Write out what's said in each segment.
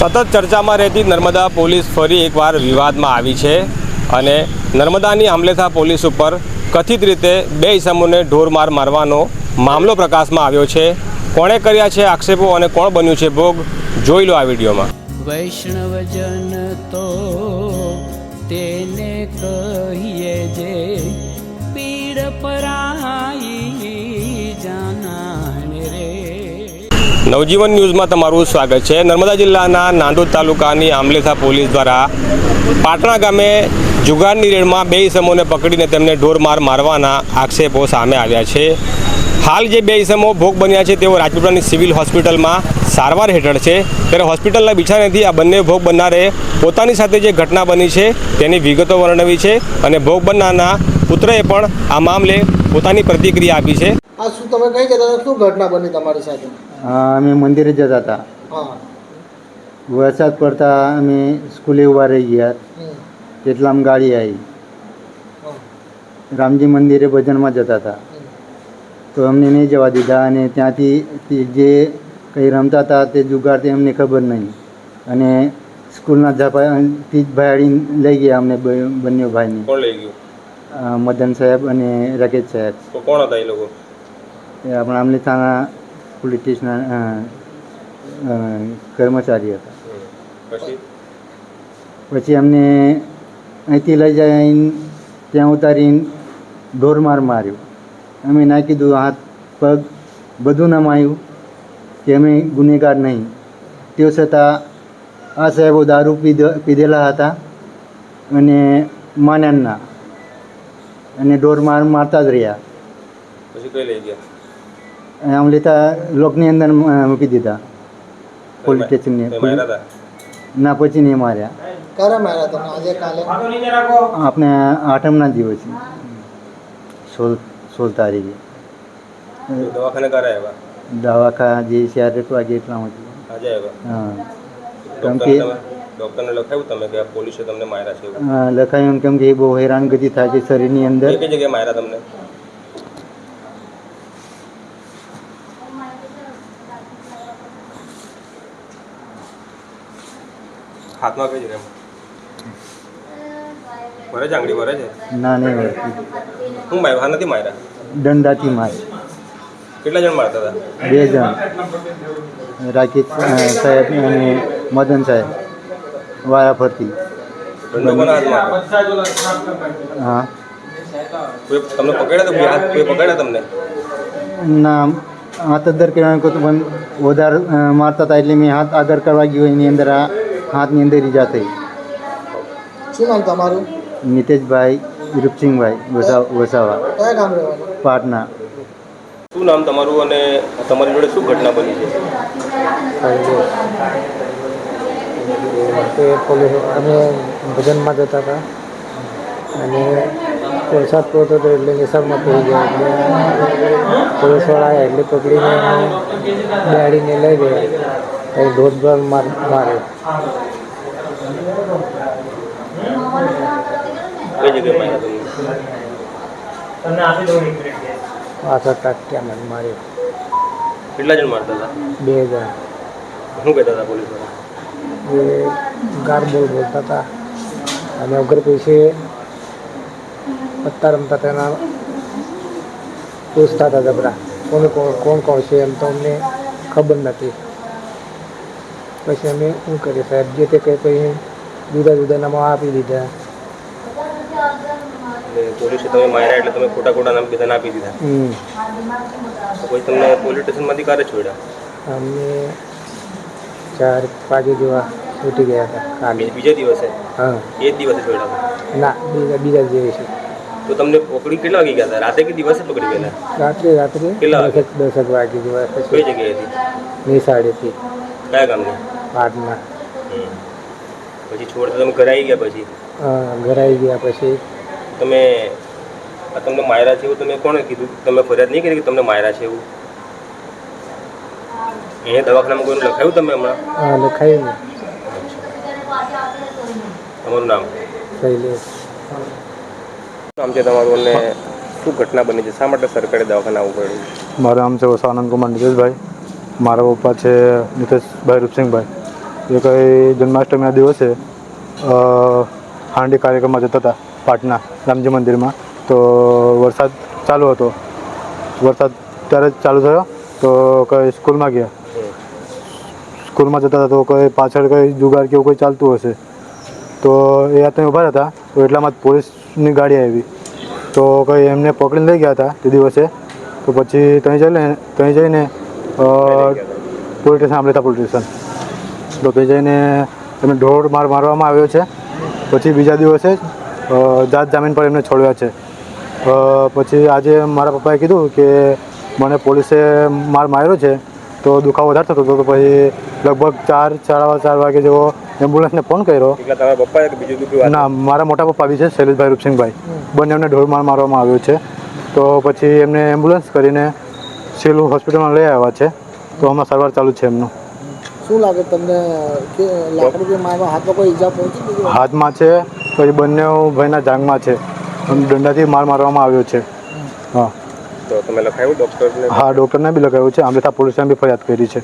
સતત ચર્ચામાં રહેતી નર્મદા પોલીસ ફરી એકવાર વિવાદમાં આવી છે અને નર્મદાની આમલેથા પોલીસ ઉપર કથિત રીતે બે ઇસમોને ઢોરમાર મારવાનો મામલો પ્રકાશમાં આવ્યો છે. કોણે કર્યા છે આક્ષેપો અને કોણ બન્યું છે ભોગ? જોઈ લો આ વિડીયોમાં. વૈષ્ણવજન તો તેને કહીએ જે પીડ પરાઈ નવજીવન ન્યૂઝમાં તમારું સ્વાગત છે. નર્મદા જિલ્લાના નાંદોદ તાલુકાની આમલેથા પોલીસ દ્વારા પાટણા ગામે જુગારની રેડમાં બે ઇસમોને પકડીને તેમને ઢોરમાર મારવાના આક્ષેપો સામે આવ્યા છે. હાલ જે બે ઇસમો ભોગ બન્યા છે, તેઓ રાજપીપળાની સિવિલ હોસ્પિટલમાં સારવાર હેઠળ છે. ત્યારે હોસ્પિટલના બિછાનેથી આ બંને ભોગ બનનારે પોતાની સાથે જે ઘટના બની છે, તેની વિગતો વર્ણવી છે અને ભોગ બનનારના પુત્રએ પણ આ મામલે પોતાની પ્રતિક્રિયા આપી છે. આ શું તમે કઈ કહેતા હતા? શું ઘટના બની તમારી સાથે? અમે મંદિરે જતા હતા. હા. વરસાદ પડતા અમે સ્કૂલે ઊભા રહી ગયા. એટલામાં ગાડી આવી. રામજી મંદિરે ભજનમાં જતા હતા. તો અમને નહીં જવા દીધા અને ત્યાંથી જે કંઈ રમતા હતા તે જુગાર તે અમને ખબર નહીં. અને સ્કૂલના ઝાપાથી જ ભાડી લઈ ગયા અમને બંને ભાઈને. કોણ લઈ ગયું? મદન સાહેબ અને રાકેશ સાહેબ. કોણ હતા એ લોકો? એ આમલી થાના પોલીસ સ્ટેશનના કર્મચારી હતા. પછી? પછી અમને અહીંથી લઈ જઈને ત્યાં ઉતારીને ઢોરમાર માર્યો. અમે ના કીધું હાથ પગ બધું ના માર્યું કે અમે ગુનેગાર નહીં. તે છતાં આ સાહેબો દારૂ પીધેલા હતા અને માન્યા અને અને ઢોરમાર મારતા જ રહ્યા. પછી કઈ લઈ ગયા? આમ લેતા લોકની અંદર મૂકી દીધા. પોલીસ સ્ટેશનને ના પછી નહીં માર્યા. ક્યારે માર્યા તમે? આજે કાલે? આપણે આઠમના દિવસે. સોળ સોળ તારીખે. દવાખાને દવાખા જે ચાર એક વાગે એટલા આજે હા. કેમ કે ડૉક્ટરને લખાયું તમે કે પોલીસે તમને માર્યા છે લખાયું કેમ કે એ બહુ હેરાનગતિ થાય છે શરીરની અંદર. જગ્યાએ માર્યા તમને? હાથમાં કઈ જગ્યાએ ભરે છે આંગળી ભરે છે? ના નહીં હોતી હું માર્યો? હા નથી માર્યા? દંડાથી મારે કેટલા જણ મારતા હતા? બે જણ. રાકેશ સાહેબ અને મદન સાહેબ. વાયા ફરતી? હા. કોઈ તમને પકડ્યા તો હાથ કોઈ પકડ્યા તમને? ના હાથ અદર કરવાનું વધારે મારતા હતા એટલે મેં હાથ આગળ કરવા ગયો એની અંદર આ હાથની અંદર ઈજા થઈ. શું નામ તમારું? નિતેશભાઈ રૂપસિંહભાઈ વસા વસાવા પાટના. શું નામ તમારું અને તમારી જોડે શું ઘટના બની છે? અમે ભજનમાં જતા હતા. અને વરસાદ પડતો હતો એટલે નિશાળમાં પડી ગયા. એટલે પોલીસવાળા આવ્યા એટલે પકડીને ગાડીને લઈ ગયા. પછી ઢોરભર માર માર્યો. કઈ જગ્યાએ માર્યા તમને પાછળ ટાંક્યા મને માર્યો. કેટલા જણ મારતા હતા? બે હજાર શું કહેતા હતા પોલીસ એ ગાર બોલ બોલતા હતા. અને અગર પૈસે પત્તા રમતા તેના પૂછતા હતા જબરા કોણ કોણ કોણ કોણ છે એમ તો અમને ખબર નથી. પછી અમે શું કરીએ સાહેબ? જે તે કંઈ પછી જુદા જુદા નામો આપી દીધા. પોલીસે તમે માર્યા એટલે તમે ખોટા ખોટા નામ બધાને આપી દીધા. પછી તમને પોલીસ સ્ટેશનમાંથી ક્યારે છોડ્યા? અમને ચાર પાંચ જેવા ઉઠી ગયા હતા. કાલે બીજા દિવસે? હા. એ જ દિવસે છોડ્યા ના બીજા બીજા દિવસે. તો તમને પકડી કેટલા વાગે ગયા હતા? રાતે કે દિવસે પકડી ગયેલા? રાત્રે રાત્રે. કેટલા વાગે? દસ એક વાગે જેવા કઈ હતી? જગ્યાએથી નિશાળેથી કયા ગામની? પાટના પછી છોડતા તમે ઘરે આવી ગયા પછી? હા ઘરે આવી ગયા પછી. તમે આ તમને માયરા છે એવું તમે કોણે કીધું? તમે ફરિયાદ નહીં કરી કે તમને માયરા છે એવું? અહીંયા દવાખાનામાં કોઈનું લખાયું તમે હમણાં? હા લખાયું તમારું નામ? શૈલેષ. નામ છે તમારું અને શું ઘટના બની છે? શા માટે સરકારે દવાખાના આવવું પડ્યું મારું નામ છે વસાનંદ કુમાર નીતેશભાઈ. મારા પપ્પા છે નિતેશભાઈ રૂપસિંહભાઈ. એ કંઈ જન્માષ્ટમીના દિવસે હાંડી કાર્યક્રમમાં જતા હતા પાટના રામજી મંદિરમાં. તો વરસાદ ચાલુ હતો. વરસાદ ત્યારે જ ચાલુ થયો. તો કંઈ સ્કૂલમાં ગયા. સ્કૂલમાં જતા હતા તો કંઈ પાછળ કંઈ જુગાર કે એવું કંઈ ચાલતું હશે? તો એ ત્યાં ઊભા હતા તો એટલામાં જ પોલીસની ગાડી આવી. તો કંઈ એમને પકડીને લઈ ગયા હતા તે દિવસે. તો પછી ત્યાં જઈને ત્યાં જઈને police station Ambaleta police station તો ત્યાં જઈને એમને ઢોર માર મારવામાં આવ્યો છે. પછી બીજા દિવસે જાત જામીન પર એમને છોડ્યા છે. પછી આજે મારા પપ્પાએ કીધું કે મને પોલીસે માર માર્યો છે. તો દુખાવો વધારે થતો હતો તો પછી લગભગ ચાર સાડા ચાર વાગે જેવો એમ્બ્યુલન્સને ફોન કર્યો. એટલે તમારા પપ્પાએ કે બીજું દુખ્યું ના મારા મોટા પપ્પા બી છે શૈલેષભાઈ રૂપસિંહભાઈ. બંને એમને ઢોર માર મારવામાં આવ્યો છે. તો પછી એમને એમ્બ્યુલન્સ કરીને સેલું હોસ્પિટલમાં લઈ આવ્યા છે. તો હમણાં સારવાર ચાલુ છે એમનું. શું લાગે તમને કે હાથમાં કોઈ ઈજા પહોંચી હાથમાં છે પછી બંને ભાઈના જાંગમાં છે. દંડાથી માર મારવામાં આવ્યો છે. હા. તો તમે લખાયું? ડૉક્ટરને? હા ડોક્ટરને બી લખાયું છે. આમલેથા પોલીસે બી ફરિયાદ કરી છે.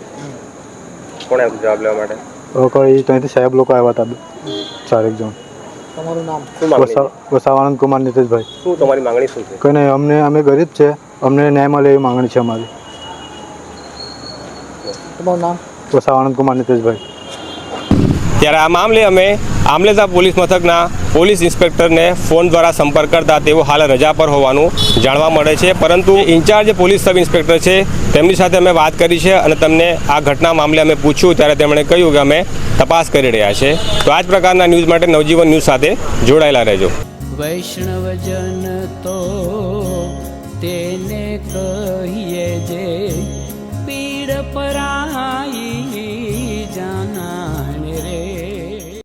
કોણે જવાબ લેવા માટે? તો કોઈ ત્યાંથી સાહેબ લોકો આવ્યા હતા. બે, ચારેક જણ. તમારું નામ? શું માંગણી? વસા વસાવાનંદ કુમાર નીતેશભાઈ. શું તમારી માંગણી શું છે? કંઈ નહીં અમને અમે ગરીબ છે. અમને ન્યાય મળે એવી માંગણી છે અમારી. તમારું નામ? વસાવાનંદ કુમાર નીતેશભાઈ. ત્યારે આ મામલે અમે આમલેતા પોલીસ મથકના પોલીસ ઇન્સ્પેક્ટરને ફોન દ્વારા સંપર્ક કરતા તેઓ હાલ રજા પર હોવાનું જાણવા મળે છે. પરંતુ ઇન્ચાર્જ પોલીસ સબ ઇન્સ્પેક્ટર છે, તેમની સાથે અમે વાત કરી છે અને તમને આ ઘટના મામલે અમે પૂછ્યું ત્યારે તેમણે કહ્યું કે અમે તપાસ કરી રહ્યા છે. તો આ જ પ્રકારના ન્યૂઝ માટે નવજીવન ન્યૂઝ સાથે જોડાયેલા રહેજો. વૈષ્ણવજન તો તેને કહીએ જે